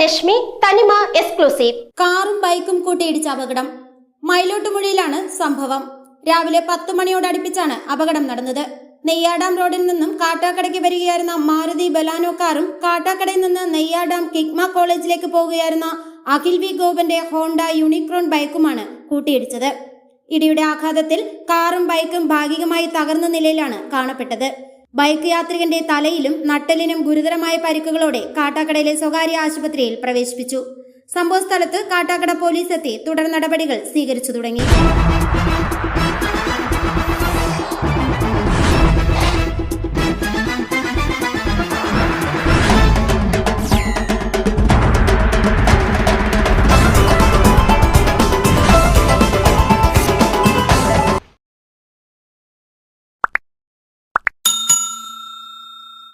രശ്മി തനിമ എക്സ്ക്ലൂസീവ് കാറും ബൈക്കും കൂട്ടിയിടിച്ച അപകടം. മയിലോട്ടുമുഴിയിലാണ് സംഭവം. രാവിലെ പത്തു മണിയോടടുപ്പിച്ചാണ് അപകടം നടന്നത്. നെയ്യാഡാം റോഡിൽ നിന്നും കാട്ടാക്കടയ്ക്ക് വരികയായിരുന്ന മാരുതി ബലാനോ കാറും കാട്ടാക്കടയിൽ നിന്ന് നെയ്യാഡാം കിഗ്മ കോളേജിലേക്ക് പോകുകയായിരുന്ന അഖിൽ വി ഗോപന്റെ ഹോണ്ട യൂണിക്രോൺ ബൈക്കുമാണ് കൂട്ടിയിടിച്ചത്. ഇടിയുടെ ആഘാതത്തിൽ കാറും ബൈക്കും ഭാഗികമായി തകർന്ന നിലയിലാണ് കാണപ്പെട്ടത്. ബൈക്ക് യാത്രികന്റെ തലയിലും നട്ടലിനും ഗുരുതരമായ പരിക്കുകളോടെ കാട്ടാക്കടയിലെ സ്വകാര്യ ആശുപത്രിയിൽ പ്രവേശിപ്പിച്ചു. സംഭവസ്ഥലത്ത് കാട്ടാക്കട പോലീസ് എത്തി തുടർ നടപടികൾ സ്വീകരിച്ചു തുടങ്ങി.